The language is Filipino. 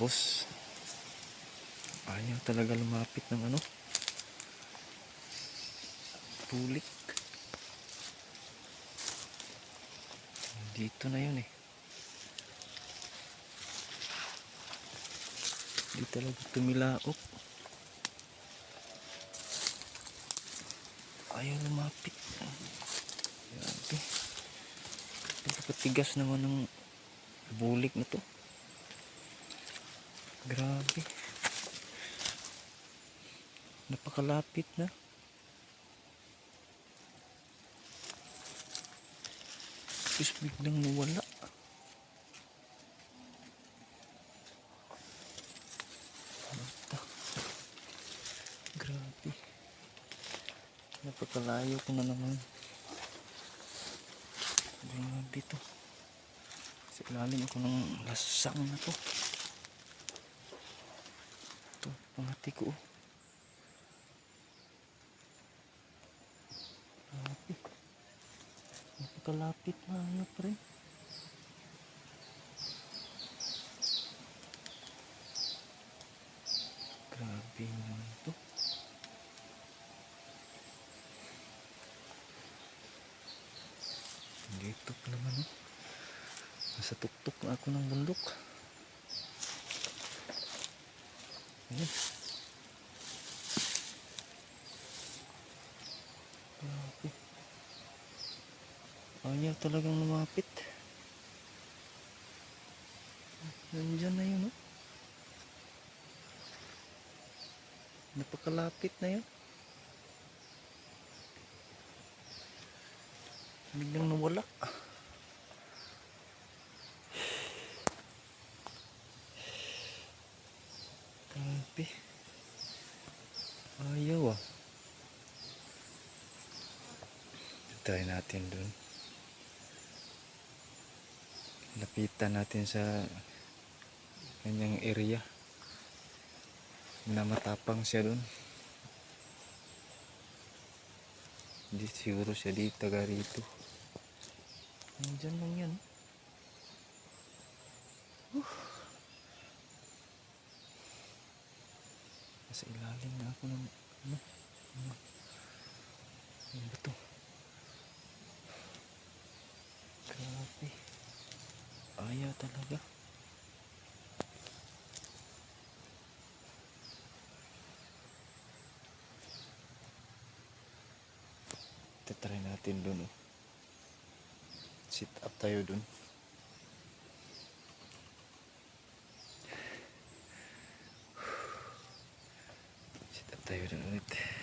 Tapos, ayaw talaga lumapit ng ano. Tulik. Dito na yun eh. Di talaga tumilaok. Ayaw lumapit. Grabe. Napakatigas naman ng bulik na to. Grabe. Napakalapit na. Tapos biglang nawala. Grabe. Napakalayo ko na naman. Grabe to. Sa ilalim ako ng lasang na to. Ito, pangati ko. oh. Grabe. Napakalapit na ano pre. Grabe naman to. Dito pa naman oh. Nasa tuktok na ako ng bundok. Grabe. Ayaw talagang lumapit. Nandyan na yun, oh. Napakalapit na yun. Biglang nawala. Grabe. Ayaw ah. Try natin dun. Lapitan natin sa kanyang area. Na matapang siya dun. Hindi siguro siya di taga rito. Nandyan lang yan. Nasa ilalim na ako ng ano? Ano? Ano ba to? Grabe. Ayaw talaga. Try natin dun oh. Sit up tayo dun. Sit up tayo dun ulit.